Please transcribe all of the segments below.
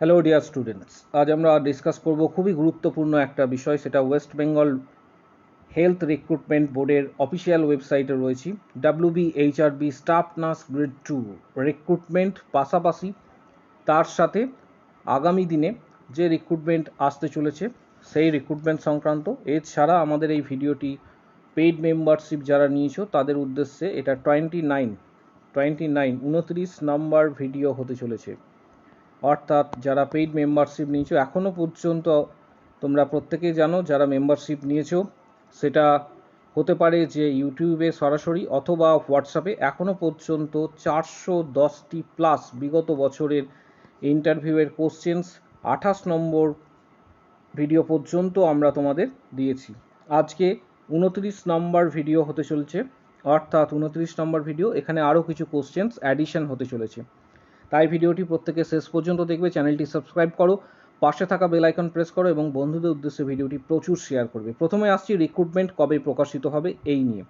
Hello dear students আজ আমরা discuss করব খুবই গুরুত্বপূর্ণ একটা বিষয়, সেটা ওয়েস্ট বেঙ্গল হেলথ রিক্রুটমেন্ট বোর্ডের অফিসিয়াল ওয়েবসাইটে রয়েছি WBHRB staff nurse grade two recruitment পাশাপাশি তার সাথে আগামী দিনে যে রিক্রুটমেন্ট আসতে চলেছে, সেই রিক্রুটমেন্ট সংক্রান্ত। এছাড়া আমাদের এই ভিডিওটি পেইড মেম্বারশিপ যারা নিয়েছো, তাদের উদ্দেশ্যে এটা টোয়েন্টি নাইন টোয়েন্টি নাইন উনত্রিশ নাম্বার ভিডিও হতে চলেছে। অর্থাৎ যারা পেইড মেম্বারশিপ নিয়েছো এখনও পর্যন্ত তোমরা প্রত্যেকেই জানো যারা মেম্বারশিপ নিয়েছো, সেটা হতে পারে যে ইউটিউবে সরাসরি অথবা হোয়াটসঅ্যাপে এখনও পর্যন্ত চারশো দশটি প্লাস বিগত বছরের ইন্টারভিউয়ের কোশ্চেন্স আঠাশ নম্বর ভিডিও পর্যন্ত আমরা তোমাদের দিয়েছি। আজকে উনত্রিশ নম্বর ভিডিও হতে চলছে, অর্থাৎ উনত্রিশ নম্বর ভিডিও এখানে আরও কিছু কোশ্চেন্স অ্যাডিশন হতে চলেছে। তাই ভিডিওটি প্রত্যেকে শেষ পর্যন্ত দেখবে। চ্যানেলটি সাবস্ক্রাইব করো, পাশে থাকা বেল আইকন প্রেস করো এবং বন্ধুদের উদ্দেশ্যে ভিডিওটি প্রচুর শেয়ার করবে। প্রথমে আসছি রিক্রুটমেন্ট কবে প্রকাশিত হবে এই নিয়ে।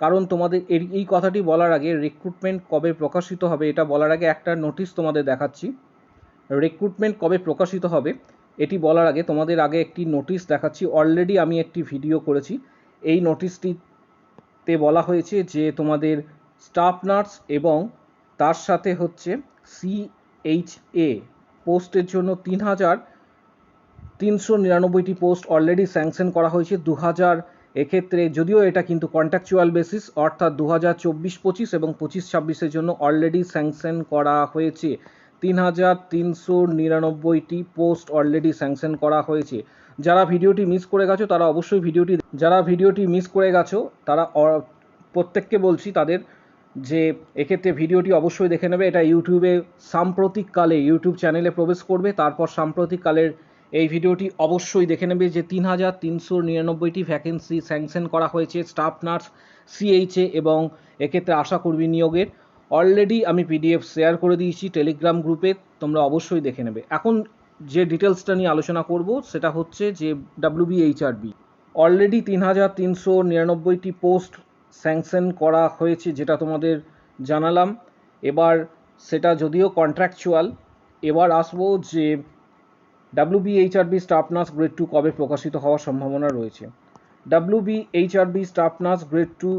কারণ তোমাদের এই এই কথাটি বলার আগে রিক্রুটমেন্ট কবে প্রকাশিত হবে এটা বলার আগে একটা নোটিশ তোমাদের দেখাচ্ছি। রিক্রুটমেন্ট কবে প্রকাশিত হবে এটি বলার আগে তোমাদের আগে একটি নোটিশ দেখাচ্ছি। অলরেডি আমি একটি ভিডিও করেছি। এই নোটিশটিতে বলা হয়েছে যে তোমাদের স্টাফ নার্স এবং তার সাথে হচ্ছে সিএইচএ পোস্টের জন্য তিন হাজার তিনশো নিরানব্বইটি পোস্ট অলরেডি স্যাংশন করা হয়েছে দু হাজার এক্ষেত্রে যদিও এটা কিন্তু কন্ট্রাকচুয়াল বেসিস অর্থাৎ দু হাজার চব্বিশ, পঁচিশ এবং পঁচিশ ছাব্বিশের জন্য অলরেডি স্যাংশন করা হয়েছে। তিন হাজার তিনশো নিরানব্বইটি পোস্ট অলরেডি স্যাংশন করা হয়েছে। যারা ভিডিওটি মিস করে গেছো, তারা অবশ্যই ভিডিওটি যারা ভিডিওটি মিস করে গেছো, তারা প্রত্যেককে বলছি, তাদের যে এক্ষেত্রে ভিডিওটি অবশ্যই দেখে নেবে। এটা ইউটিউবে সাম্প্রতিককালে ইউটিউব চ্যানেলে প্রবেশ করবে। তারপর সাম্প্রতিককালের এই ভিডিওটি অবশ্যই দেখে নেবে যে তিন হাজার তিনশো নিরানব্বইটি ভ্যাকেন্সি স্যাংশন করা হয়েছে স্টাফ নার্স সিএইচএ এবং এক্ষেত্রে আশাকর্মী নিয়োগের। অলরেডি আমি পিডিএফ শেয়ার করে দিয়েছি টেলিগ্রাম গ্রুপে তোমরা অবশ্যই দেখে নেবে। এখন যে ডিটেলসটা নিয়ে আলোচনা করব, সেটা হচ্ছে যে ডাব্লিউবিএইচআরবি অলরেডি তিন হাজার তিনশো নিরানব্বইটি পোস্ট স্যাংশন করা হয়েছে যেটা তোমাদের জানালাম। এবার সেটা যদিও কন্ট্রাকচুয়াল এবার আসব যে WBHRB staff nurse grade two কবে প্রকাশিত হওয়ার সম্ভাবনা রয়েছে। WBHRB staff nurse grade two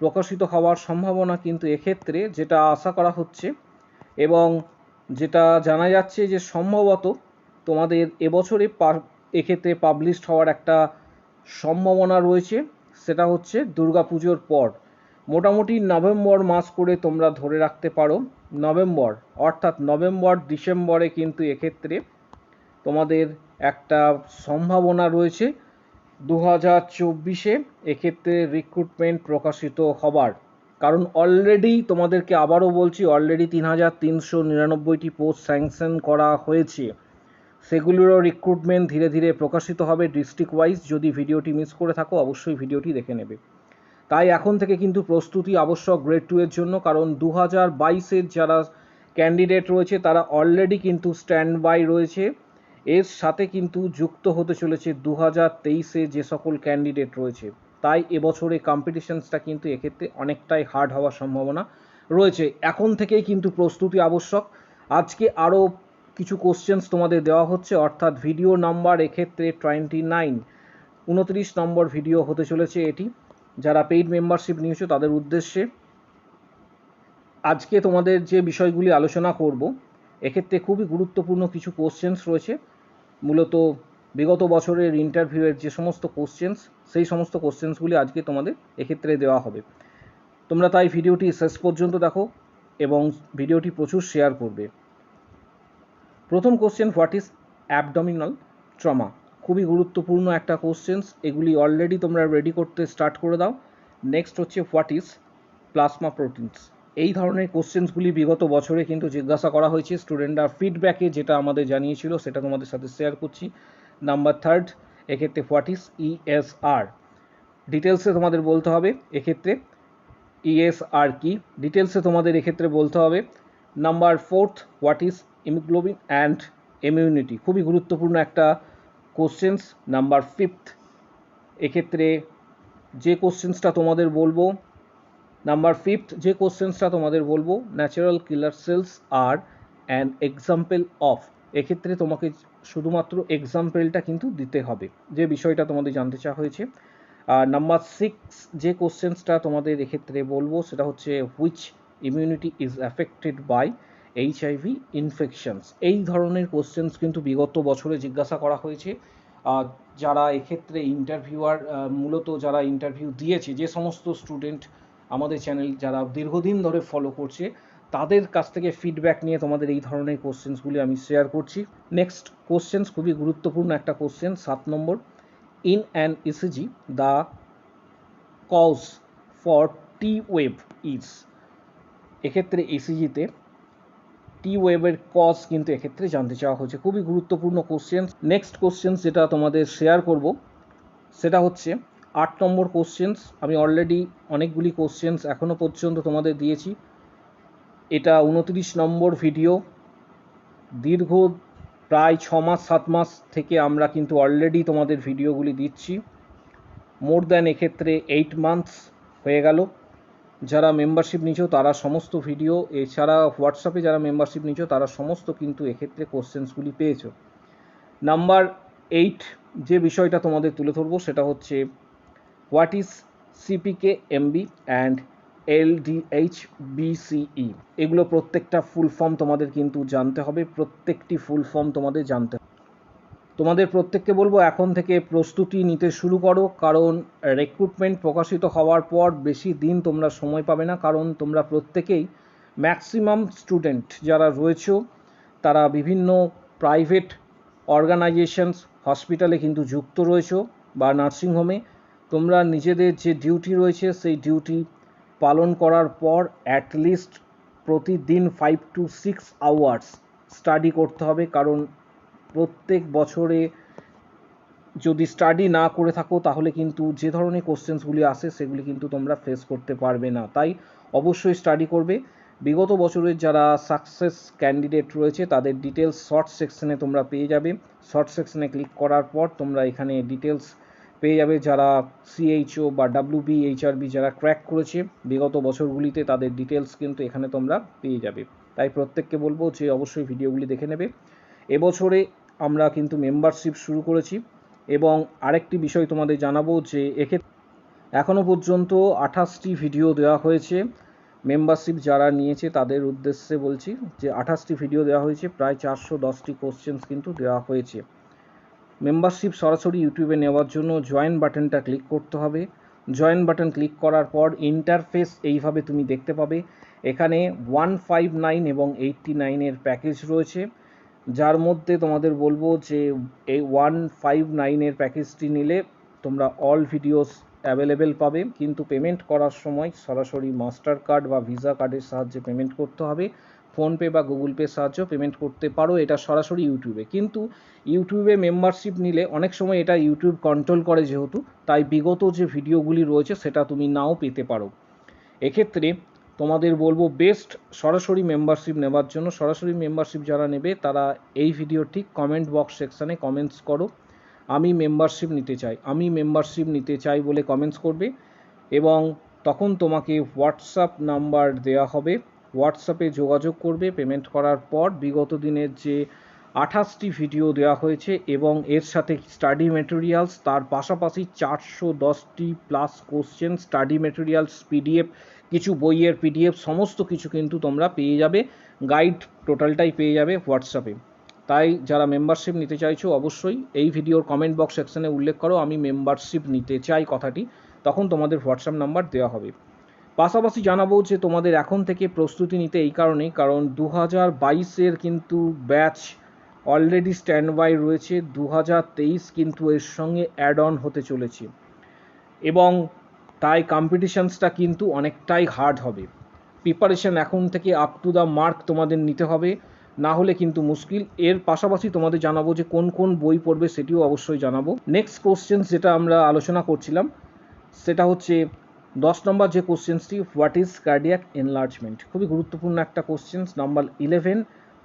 প্রকাশিত হওয়ার সম্ভাবনা কিন্তু এক্ষেত্রে যেটা আশা করা হচ্ছে এবং যেটা জানা যাচ্ছে যে সম্ভবত তোমাদের এবছরে এক্ষেত্রে পাবলিশড হওয়ার একটা সম্ভাবনা রয়েছে। সেটা হচ্ছে দুর্গাপুজোর পর। মোটামুটি নভেম্বর মাস করে তোমরা ধরে রাখতে পারো। নভেম্বর, অর্থাৎ নভেম্বর, ডিসেম্বরে কিন্তু এক্ষেত্রে তোমাদের একটা সম্ভাবনা রয়েছে। দু হাজার চব্বিশে এক্ষেত্রে রিক্রুটমেন্ট প্রকাশিত হবার। কারণ অলরেডি তোমাদেরকে আবারও বলছি অলরেডি তিন হাজার তিনশো নিরানব্বইটি পোস্ট স্যাংশন করা হয়েছে। সেগুলোরও রিক্রুটমেন্ট ধীরে ধীরে প্রকাশিত হবে ডিস্ট্রিক্ট ওয়াইজ যদি ভিডিওটি মিস করে থাকো, অবশ্যই ভিডিওটি দেখে নেবে। তাই এখন থেকে কিন্তু প্রস্তুতি আবশ্যক গ্রেড টু এর জন্য, কারণ দু হাজার বাইশের যারা ক্যান্ডিডেট রয়েছে, তারা অলরেডি কিন্তু স্ট্যান্ড বাই রয়েছে। এর সাথে কিন্তু যুক্ত হতে চলেছে দু হাজার তেইশে যে সকল ক্যান্ডিডেট রয়েছে। তাই এবছরে কম্পিটিশনসটা কিন্তু এক্ষেত্রে অনেকটাই হার্ড হওয়ার সম্ভাবনা রয়েছে। এখন থেকেই কিন্তু প্রস্তুতি আবশ্যক। আজকে আরও কিছু কোশ্চেন্স তোমাদের দেওয়া হচ্ছে, অর্থাৎ ভিডিও নাম্বার এক্ষেত্রে টোয়েন্টি নাইন উনত্রিশ নম্বর ভিডিও হতে চলেছে এটি। যারা পেইড মেম্বারশিপ নিয়েছো তাদের উদ্দেশ্যে আজকে তোমাদের যে বিষয়গুলি আলোচনা করব, এক্ষেত্রে খুবই গুরুত্বপূর্ণ কিছু কোশ্চেন্স রয়েছে। মূলত বিগত বছরের ইন্টারভিউয়ের যে সমস্ত কোশ্চেন্স সেই সমস্ত কোশ্চেন্সগুলি আজকে তোমাদের এক্ষেত্রে দেওয়া হবে। তোমরা তাই ভিডিওটি শেষ পর্যন্ত দেখো এবং ভিডিওটি প্রচুর শেয়ার করবে। প্রথম question what is abdominal trauma খুবই গুরুত্বপূর্ণ একটা কোশ্চেন্স এগুলি অলরেডি তোমরা রেডি করতে স্টার্ট করে দাও। নেক্সট হচ্ছে হোয়াট ইজ প্লাজমা প্রোটিনস এই ধরনের কোশ্চেন্সগুলি বিগত বছরে কিন্তু জিজ্ঞাসা করা হয়েছে। স্টুডেন্টরা ফিডব্যাকে যেটা আমাদের জানিয়েছিল, সেটা তোমাদের সাথে শেয়ার করছি। নাম্বার থার্ড এক্ষেত্রে হোয়াট ইজ ইএসআর ডিটেলসে তোমাদের বলতে হবে এক্ষেত্রে। ইএসআর কি? ডিটেলসে তোমাদের এক্ষেত্রে বলতে হবে। Number fourth what is immunoglobulin and immunity খুবই গুরুত্বপূর্ণ একটা কোশ্চেন্স নাম্বার ফিফথ এক্ষেত্রে যে কোশ্চেন্সটা তোমাদের বলব নাম্বার ফিফথ যে কোশ্চেন্সটা তোমাদের বলব ন্যাচারাল কিলার সেলস আর অ্যান এক্সাম্পল অফ এক্ষেত্রে তোমাকে শুধুমাত্র এক্সাম্পলটা কিন্তু দিতে হবে, যে বিষয়টা তোমাদের জানতে চাওয়া হয়েছে। আর নাম্বার সিক্স যে কোশ্চেন্সটা তোমাদের এক্ষেত্রে বলব, সেটা হচ্ছে which immunity is affected by HIV infections এই ধরনের কোশ্চেন্স কিন্তু বিগত বছরে জিজ্ঞাসা করা হয়েছে। আর যারা এক্ষেত্রে ইন্টারভিউয়ার মূলত যারা ইন্টারভিউ দিয়েছে, যে সমস্ত স্টুডেন্ট আমাদের চ্যানেল যারা দীর্ঘদিন ধরে ফলো করছে, তাদের কাছ থেকে ফিডব্যাক নিয়ে তোমাদের এই ধরনের কোশ্চেন্সগুলি আমি শেয়ার করছি। নেক্সট কোশ্চেন্স খুবই গুরুত্বপূর্ণ একটা কোশ্চেন সাত নম্বর। In an ECG the cause for T wave is এক্ষেত্রে ইসিজিতে টি ওয়েভের কজ কিন্তু এক্ষেত্রে জানতে চাওয়া হয়েছে খুবই গুরুত্বপূর্ণ কোশ্চেন নেক্সট কোশ্চেন্স যেটা তোমাদের শেয়ার করব, সেটা হচ্ছে আট নম্বর কোশ্চেন্স আমি অলরেডি অনেকগুলি কোশ্চেন্স এখনও পর্যন্ত তোমাদের দিয়েছি। এটা উনত্রিশ নম্বর ভিডিও দীর্ঘ প্রায় ছ মাস, সাত মাস থেকে আমরা কিন্তু অলরেডি তোমাদের ভিডিওগুলি দিচ্ছি। মোর দ্যান এক্ষেত্রে এইট মান্থস হয়ে গেল। যারা মেম্বারশিপ নিছো, তারা সমস্ত ভিডিও এছাড়া হোয়াটসঅ্যাপে যারা মেম্বারশিপ নিছো, তারা সমস্ত কিন্তু এক্ষেত্রে কোশ্চেন্সগুলি পেয়েছ। নাম্বার এইট যে বিষয়টা তোমাদের তুলে ধরবো, সেটা হচ্ছে what is CPK MB and LDH BCE এগুলো প্রত্যেকটা ফুল ফর্ম তোমাদের কিন্তু জানতে হবে, প্রত্যেকটি ফুল ফর্ম তোমাদের জানতে হবে। তোমাদের প্রত্যেককে বলব এখন থেকে প্রস্তুতি নিতে শুরু করো, কারণ রিক্রুটমেন্ট প্রকাশিত হওয়ার পর বেশি দিন তোমরা সময় পাবে না, কারণ তোমরা প্রত্যেকেই ম্যাক্সিমাম স্টুডেন্ট যারা রয়েছে, তারা বিভিন্ন প্রাইভেট অর্গানাইজেশনস হসপিটালে কিন্তু যুক্ত রয়েছে বা নার্সিংহোমে তোমরা নিজেদের যে ডিউটি রয়েছে, সেই ডিউটি পালন করার পর অ্যাটলিস্ট প্রতিদিন five to six hours study করতে হবে, কারণ প্রত্যেক বছরে যদি স্টাডি না করে থাকো, তাহলে কিন্তু যে ধরনের কোশ্চেন্সগুলি আসে, সেগুলি কিন্তু তোমরা ফেস করতে পারবে না। তাই অবশ্যই স্টাডি করবে। বিগত বছরের যারা সাকসেস ক্যান্ডিডেট রয়েছে, তাদের ডিটেলস শর্ট সেকশনে তোমরা পেয়ে যাবে। শর্ট সেকশনে ক্লিক করার পর তোমরা এখানে ডিটেলস পেয়ে যাবে। যারা সিএইচও বা ডাব্লিউবি এইচআরবি যারা ক্র্যাক করেছে, বিগত বছরগুলিতে তাদের ডিটেলস কিন্তু এখানে তোমরা পেয়ে যাবে। তাই প্রত্যেককে বলব যে, অবশ্যই ভিডিওগুলি দেখে নেবে। এবছরে আমরা কিন্তু মেম্বারশিপ শুরু করেছি এবং আরেকটি বিষয় তোমাদের জানাব যে এক্ষেত্রে এখনও পর্যন্ত আঠাশটি ভিডিও দেওয়া হয়েছে। মেম্বারশিপ যারা নিয়েছে তাদের উদ্দেশ্যে বলছি যে আঠাশটি ভিডিও দেওয়া হয়েছে, প্রায় চারশো দশটি কোশ্চেন্স কিন্তু দেওয়া হয়েছে। মেম্বারশিপ সরাসরি ইউটিউবে নেওয়ার জন্য জয়েন বাটনটা ক্লিক করতে হবে। জয়েন বাটন ক্লিক করার পর ইন্টারফেস এইভাবে তুমি দেখতে পাবে। এখানে ওয়ান ফাইভ নাইন এবং এইটটি নাইনের প্যাকেজ রয়েছে। যার মধ্যে তোমাদের বলব যে এই ওয়ান ফাইভ নাইনের প্যাকেজটি নিলে তোমরা অল ভিডিওস অ্যাভেলেবেল পাবে। কিন্তু পেমেন্ট করার সময় সরাসরি মাস্টার কার্ড বা ভিসা কার্ডের সাহায্যে পেমেন্ট করতে হবে। ফোনপে বা গুগল পে সাহায্য পেমেন্ট করতে পারো, এটা সরাসরি ইউটিউবে। কিন্তু ইউটিউবে মেম্বারশিপ নিলে অনেক সময় এটা ইউটিউব কন্ট্রোল করে যেহেতু, তাই বিগত যে ভিডিওগুলি রয়েছে, সেটা তুমি নাও পেতে পারো। এক্ষেত্রে তোমাদের বলব বেস্ট সরাসরি মেম্বারশিপ নেবার জন্য। সরাসরি মেম্বারশিপ যারা নেবে, তারা এই ভিডিও ঠিক কমেন্ট বক্স সেকশানে কমেন্টস করো। আমি মেম্বারশিপ নিতে চাই। আমি মেম্বারশিপ নিতে চাই বলে কমেন্টস করবে এবং তখন তোমাকে হোয়াটসঅ্যাপ নাম্বার দেওয়া হবে। হোয়াটসঅ্যাপে যোগাযোগ করবে। পেমেন্ট করার পর বিগত দিনের যে আঠাশটি ভিডিও দেওয়া হয়েছে এবং এর সাথে স্টাডি মেটেরিয়ালস তার পাশাপাশি চারশো দশটি plus question study materials PDF কিছু বইয়ের পিডিএফ সমস্ত কিছু কিন্তু তোমরা পেয়ে যাবে। গাইড টোটালটাই পেয়ে যাবে হোয়াটসঅ্যাপে তাই যারা মেম্বারশিপ নিতে চাইছো, অবশ্যই এই ভিডিওর কমেন্ট বক্স সেকশনে উল্লেখ করো, আমি মেম্বারশিপ নিতে চাই কথাটি, তখন তোমাদের হোয়াটসঅ্যাপ নাম্বার দেওয়া হবে। পাশাপাশি জানাব যে তোমাদের এখন থেকে প্রস্তুতি নিতে এই কারণেই, কারণ দু হাজার বাইশের কিন্তু ব্যাচ অলরেডি স্ট্যান্ড বাই রয়েছে দু হাজার তেইশ কিন্তু এর সঙ্গে অ্যাড অন হতে চলেছে। এবং তাই কম্পিটিশানসটা কিন্তু অনেকটাই হার্ড হবে। প্রিপারেশন এখন থেকে আপ টু দ্য মার্ক তোমাদের নিতে হবে। না হলে কিন্তু মুশকিল। এর পাশাপাশি তোমাদের জানাব যে কোন কোন বই পড়বে সেটিও অবশ্যই জানাব। নেক্সট কোশ্চেন যেটা আমরা আলোচনা করছিলাম, সেটা হচ্ছে দশ নম্বর যে কোশ্চেন্সটি হোয়াট ইজ কার্ডিয়াক এনলার্জমেন্ট খুবই গুরুত্বপূর্ণ একটা questions number eleven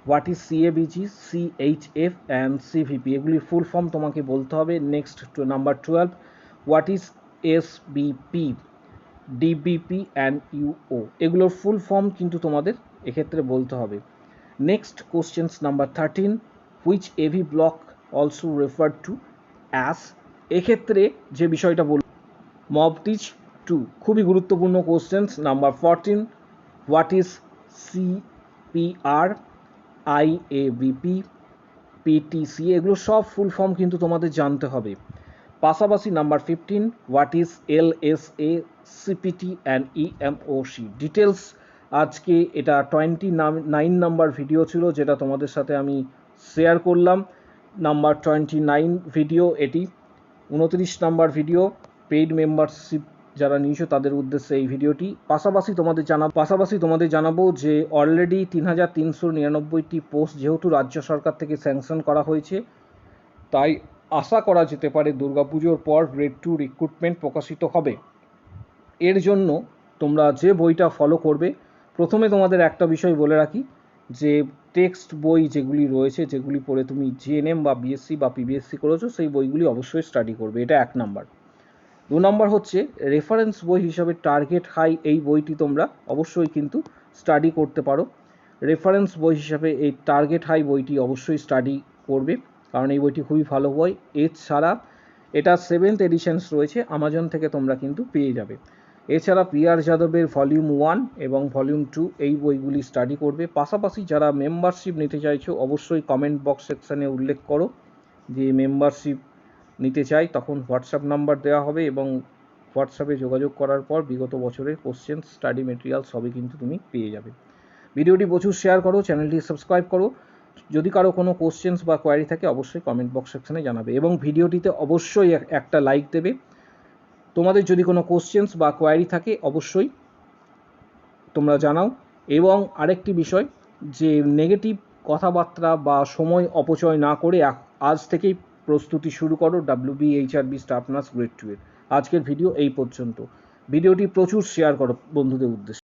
what is CABG CHF and CVP এগুলির ফুল ফর্ম তোমাকে বলতে হবে। Next number twelve what is SBP DBP and UO এগুলোর ফুল ফর্ম কিন্তু তোমাদের এক্ষেত্রে বলতে হবে। Next questions number thirteen which AV block also refer to as এক্ষেত্রে যে বিষয়টা বল মব টিচ টু খুবই গুরুত্বপূর্ণ questions number fourteen what is CPR IABP PTC এগুলো সব ফুল ফর্ম কিন্তু তোমাদের জানতে হবে। পাশাপাশি number fifteen what is L S A CPT and EMOC details আজকে এটা টোয়েন্টি নাইন নাম্বার ভিডিও ছিল, যেটা তোমাদের সাথে আমি শেয়ার করলাম। নাম্বার টোয়েন্টি নাইন ভিডিও এটি। উনত্রিশ নাম্বার ভিডিও পেইড মেম্বারশিপ যারা নিয়েছো, তাদের উদ্দেশ্যে এই ভিডিওটি পাশাপাশি তোমাদের জানা, পাশাপাশি তোমাদের জানাব যে অলরেডি তিন হাজার তিনশো নিরানব্বইটি পোস্ট যেহেতু রাজ্য সরকার থেকে স্যাংশন করা হয়েছে, তাই আশা করা যেতে পারে দুর্গাপুজোর পর গ্রেড টু রিক্রুটমেন্ট প্রকাশিত হবে। এর জন্য তোমরা যে বইটা ফলো করবে, প্রথমে তোমাদের একটা বিষয় বলে রাখি, যে টেক্সট বই যেগুলি রয়েছে, যেগুলি পড়ে তুমি জিএনএম বা বিএসসি বা পিবিএসসি করেছ, সেই বইগুলি অবশ্যই স্টাডি করবে, এটা এক নাম্বার দু নম্বর হচ্ছে রেফারেন্স বই হিসাবে টার্গেট হাই এই বইটি তোমরা অবশ্যই কিন্তু স্টাডি করতে পারো। রেফারেন্স বই হিসাবে এই টার্গেট হাই বইটি অবশ্যই স্টাডি করবে। কারণ এই বইটি খুবই ভালো বই। এছাড়া এটা সেভেন্থ এডিশনস রয়েছে আমাজন থেকে তোমরা কিন্তু পেয়ে যাবে। এছাড়া পিআর যাদবের ভলিউম ওয়ান এবং ভলিউম টু এই বইগুলি স্টাডি করবে। পাশাপাশি যারা মেম্বারশিপ নিতে চাইছো, অবশ্যই কমেন্ট বক্স সেকশানে উল্লেখ করো যে মেম্বারশিপ নিতে চাই, তখন হোয়াটসঅ্যাপ নাম্বার দেওয়া হবে এবং হোয়াটসঅ্যাপে যোগাযোগ করার পর বিগত বছরের কোশ্চেন স্টাডি মেটেরিয়াল সবই কিন্তু তুমি পেয়ে যাবে। ভিডিওটি প্রচুর শেয়ার করো চ্যানেলটি সাবস্ক্রাইব করো। যদি কারও কোনো কোশ্চেন্স বা কোয়ারি থাকে, অবশ্যই কমেন্ট বক্স সেকশনে জানাবে এবং ভিডিওটিতে অবশ্যই এক- একটা লাইক দেবে। তোমাদের যদি কোনো কোশ্চেন্স বা কোয়ারি থাকে, অবশ্যই তোমরা জানাও। এবং আরেকটি বিষয়, যে নেগেটিভ কথাবার্তা বা সময় অপচয় না করে আজ থেকেই প্রস্তুতি শুরু করো WB HRB staff nurse grade two এর। আজকের ভিডিও এই পর্যন্ত। ভিডিওটি প্রচুর শেয়ার করো বন্ধুদের উদ্দেশ্যে।